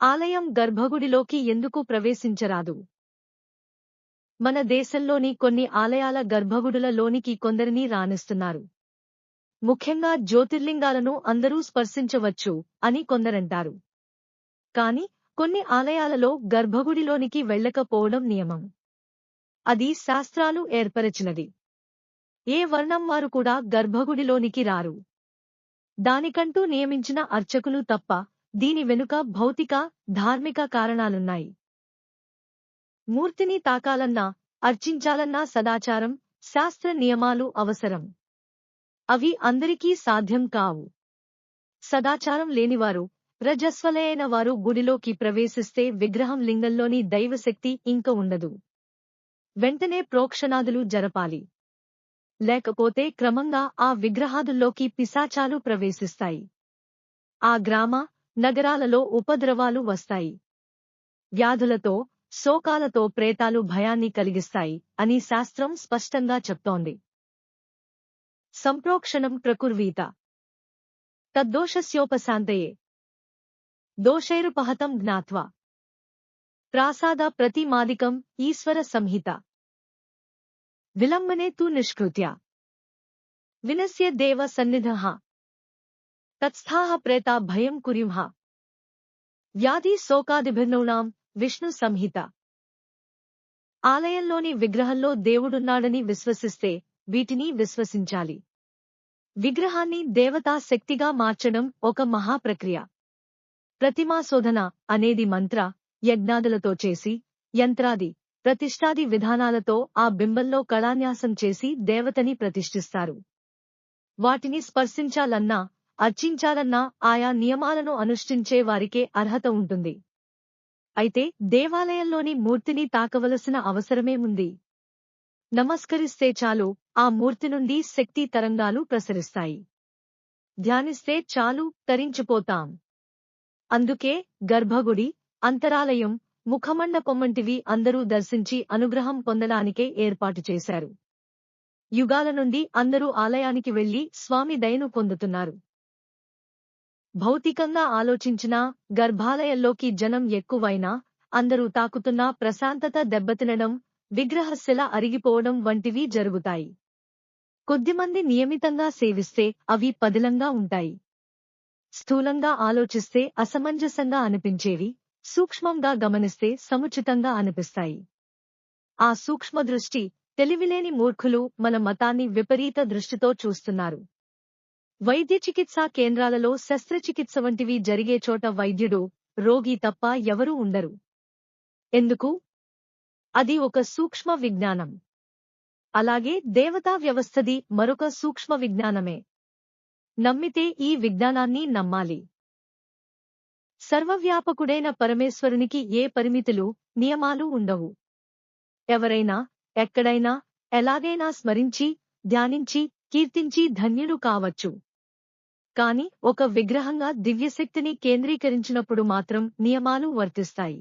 ఆలయం గర్భగుడిలోకి ఎందుకు ప్రవేశించరాదు? మన దేశంలోని కొన్ని ఆలయాల గర్భగుడుల లోనికి కొందరిని రానిస్తున్నారు ముఖ్యంగా జ్యోతిర్లింగాలను అందరూ స్పర్శించవచ్చు అని కొందరంటారు. కాని కొన్ని ఆలయాలలో గర్భగుడిలోనికి వెళ్ళకపోవడం నియమం. అది శాస్త్రాలు ఏర్పరచినది. ఏ వర్ణం వారు కూడా గర్భగుడిలోనికి రారు. దానికంటూ నియమించిన అర్చకులు తప్ప దీని వెనుక భౌతిక ధార్మిక కారణాలున్నాయి. మూర్తిని తాకాలన్నా అర్చించాలన్నా సదాచారం శాస్త్ర నియమాలు అవసరం. అవి అందరికీ సాధ్యం కావు. సదాచారం లేనివారు రజస్వలయైన వారు గుడిలోకి ప్రవేశిస్తే విగ్రహం లింగంలోని దైవశక్తి ఇంక ఉండదు. వెంటనే ప్రోక్షణాదులు జరపాలి. లేకపోతే క్రమంగా ఆ విగ్రహాదుల్లోకి పిశాచాలు ప్రవేశిస్తాయి. ఆ గ్రామ నగరాలలో ఉపద్రవాలు వస్తాయి. వ్యాధులతో శోకాలతో ప్రేతాలు భయాన్ని కలిగిస్తాయి అని శాస్త్రం స్పష్టంగా చెప్తోంది. సంప్రోక్షణం ప్రకుర్వీత తద్దోషస్యోపశాంతయే. దోషైరుపహతం జ్ఞాత్వా. ప్రాసాద ప్రతిమాదికం ఈశ్వర సంహిత. విలంబనే తు నిష్కృత్య. వినస్య దేవ సన్నిధ. తత్స్థాహ ప్రేత భయం కురింహ వ్యాధి శోకాదిభిర్నూనాం విష్ణు సంహిత. ఆలయంలోని విగ్రహంలో దేవుడున్నాడని విశ్వసిస్తే వీటిని విశ్వసించాలి. విగ్రహాన్ని దేవతా శక్తిగా మార్చడం ఒక మహాప్రక్రియ. ప్రతిమాశోధన అనేది మంత్ర యజ్ఞాదులతో చేసి యంత్రాది ప్రతిష్టాది విధానాలతో ఆ బింబంలో కళాన్యాసం చేసి దేవతని ప్రతిష్ఠిస్తారు. వాటిని స్పర్శించాలన్నా అర్చించాలన్నా ఆయా నియమాలను అనుష్ఠించే వారికే అర్హత ఉంటుంది. అయితే దేవాలయంలోని మూర్తిని తాకవలసిన అవసరమే ఉంది. నమస్కరిస్తే చాలు ఆ మూర్తి నుండి శక్తి తరంగాలు ప్రసరిస్తాయి. ధ్యానిస్తే చాలు తరించిపోతాం. అందుకే గర్భగుడి అంతరాలయం ముఖమండపం అందరూ దర్శించి అనుగ్రహం పొందడానికే ఏర్పాటు చేశారు. యుగాల నుండి అందరూ ఆలయానికి వెళ్ళి స్వామి దయను పొందుతున్నారు. భౌతికంగా ఆలోచించినా గర్భాలయంలోకి జనం ఎక్కువైనా అందరూ తాకుతున్నా ప్రశాంతత దెబ్బతినడం విగ్రహశిల అరిగిపోవడం వంటివి జరుగుతాయి. కొద్దిమంది నియమితంగా సేవిస్తే అవి పదిలంగా ఉంటాయి. స్థూలంగా ఆలోచిస్తే అసమంజసంగా అనిపించేవి సూక్ష్మంగా గమనిస్తే సముచితంగా అనిపిస్తాయి. ఆ సూక్ష్మదృష్టి తెలివిలేని మూర్ఖులు మన మతాన్ని విపరీత దృష్టితో చూస్తున్నారు. వైద్య చికిత్సా కేంద్రాలలో శస్త్రచికిత్స వంటివి జరిగే చోట వైద్యుడు రోగి తప్ప ఎవరూ ఉండరు. ఎందుకు? అది ఒక సూక్ష్మ విజ్ఞానం. అలాగే దేవతా వ్యవస్థది మరొక సూక్ష్మ విజ్ఞానమే. నమ్మితే ఈ విజ్ఞానాన్ని నమ్మాలి. సర్వవ్యాపకుడైన పరమేశ్వరునికి ఏ పరిమితులు నియమాలు ఉండవు. ఎవరైనా ఎక్కడైనా ఎలాగైనా స్మరించి ధ్యానించి కీర్తించి ధన్యులు కావచ్చు. కానీ ఒక విగ్రహంగా దివ్యశక్తిని కేంద్రీకరించినప్పుడు మాత్రం నియమాలు వర్తిస్తాయి.